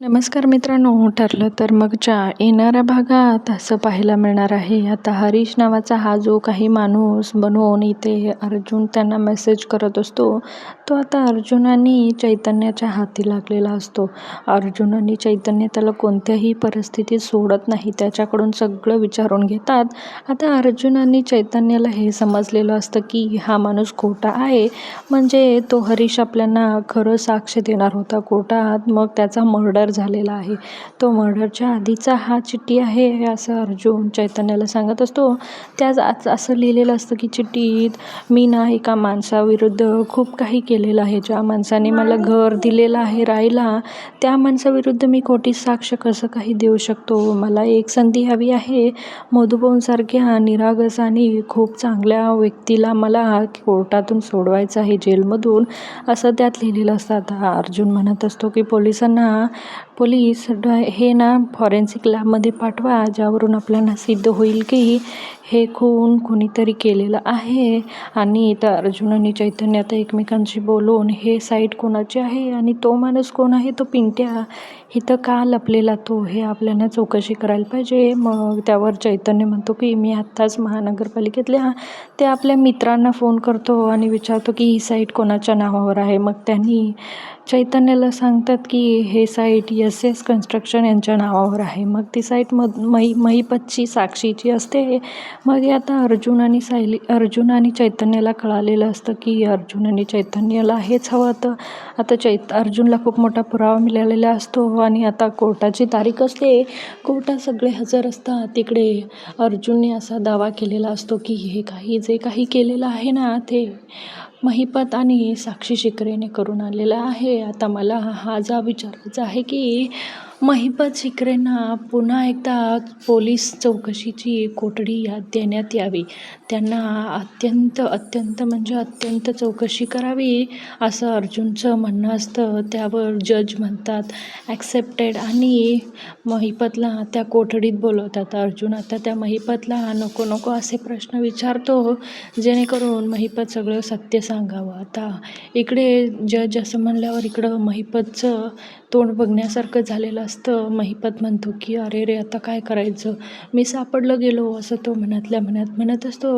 नमस्कार मित्रांनो हो ठरलं तर मगच्या येणाऱ्या भागात असं पाहायला मिळणार आहे. आता हरीश नावाचा हा जो काही माणूस बनवून इथे अर्जुन त्यांना मेसेज करत असतो तो आता अर्जुनाने चैतन्याच्या हाती लागलेला असतो. अर्जुनाने चैतन्य त्याला कोणत्याही परिस्थितीत सोडत नाही त्याच्याकडून सगळं विचारून घेतात. आता अर्जुनाने चैतन्याला हे समजलेलं असतं की हा माणूस खोटा आहे. म्हणजे तो हरीश आपल्याला खरं साक्ष देणार होता कोर्टात. मग त्याचा मर्डर झालेला आहे. तो मर्डरच्या आधीचा हा चिठ्ठी आहे असं अर्जुन चैतन्याला सांगत असतो. त्याच असं लिहिलेलं असतं की चिठ्ठीत मी ना एका माणसाविरुद्ध खूप काही केलेलं आहे. ज्या माणसाने मला घर दिलेलं आहे राहायला त्या माणसाविरुद्ध मी खोटी साक्ष कसं काही देऊ शकतो? मला एक संधी हवी आहे. मधुबोनसारख्या निरागस आणि खूप चांगल्या व्यक्तीला मला कोर्टातून सोडवायचं आहे जेलमधून. असं त्यात लिहिलेलं असतं. आता अर्जुन म्हणत असतो की पोलिसांना पोलीस हे ना फॉरेन्सिक लॅबमध्ये पाठवा ज्यावरून आपल्याला सिद्ध होईल की हे खून कोणीतरी केलेलं आहे. आणि तर अर्जुन आणि चैतन्य आता एकमेकांशी बोलून हे साईट कोणाची आहे आणि तो माणूस कोण आहे? तो पिंट्या. इथं का लपलेला तो? हे आपल्याला चौकशी करायला पाहिजे. मग त्यावर चैतन्य म्हणतो की मी आत्ताच महानगरपालिकेतल्या ते आपल्या मित्रांना फोन करतो आणि विचारतो की ही साईट कोणाच्या नावावर आहे? मग त्यांनी चैतन्याला सांगतात की हे साईट एस एस कन्स्ट्रक्शन यांच्या नावावर आहे. मग ती साईट मध मही महिपतची साक्षीची असते मग आता अर्जुन आणि सायली अर्जुन आणि चैतन्याला कळालेलं असतं की अर्जुन आणि चैतन्याला हेच हवं तर आता चैत अर्जुनला खूप मोठा पुरावा मिळालेला असतो आणि आता कोर्टाची तारीख असते. कोर्टात सगळे हजर असतात. तिकडे अर्जुनने असा दावा केलेला असतो की हे काही जे काही केलेलं आहे ना ते महिपत आणि साक्षी शिकरेने करून आलेलं आहे. आता मला हा जा विचारायचा आहे की महिपत शिकरेंना पुन्हा एकदा पोलीस चौकशीची कोठडी या देण्यात यावी. त्यांना अत्यंत अत्यंत म्हणजे अत्यंत चौकशी करावी असं अर्जुनचं म्हणणं असतं. त्यावर जज म्हणतात ॲक्सेप्टेड आणि महिपतला त्या कोठडीत बोलवतात. अर्जुन आता त्या महिपतला नको नको असे प्रश्न विचारतो. जेणेकरून महिपत सगळं सत्य सांगावं. आता इकडे जज असं म्हणल्यावर इकडं महिपतचं तोंड बघण्यासारखं झालेलं असतं. महिपत म्हणतो की अरे रे आता काय करायचं? मी सापडलं गेलो असं तो मनातल्या मनात म्हणत असतो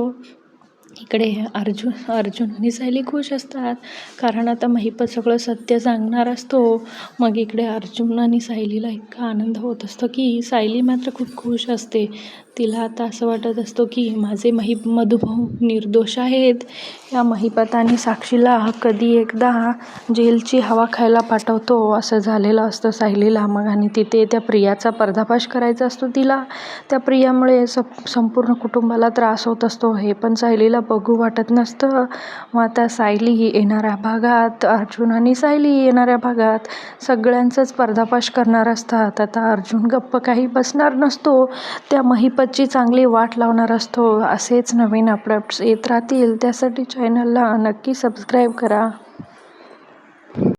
इकडे अर्जुन अर्जुन आणि सायली खुश असतात. कारण आता महिपत सगळं सत्य सांगणार असतो. मग इकडे अर्जुन आणि सायलीला इतका आनंद होत असतो की सायली मात्र खूप खुश असते. तिला आता असं वाटत असतो की माझे महि मधुभाऊ निर्दोष आहेत. या महिपत आणि साक्षीला कधी एकदा जेलची हवा खायला पाठवतो असं झालेलं असतं सायलीला मग आणि तिथे त्या प्रियाचा पर्दाफाश करायचा असतो तिला. त्या प्रियामुळे सप संपूर्ण कुटुंबाला त्रास होत असतो. हे पण सायलीला बघू वाटत नसतं. मग आता सायली येणाऱ्या भागात अर्जुन आणि सायली येणाऱ्या भागात सगळ्यांचाच पर्दापाश करणार असतात. आता अर्जुन गप्प काही बसणार नसतो. त्या महिपतची चांगली वाट लावणार असतो. असेच नवीन अपडेट्स येत राहतील. त्यासाठी चॅनलला नक्की सबस्क्राईब करा.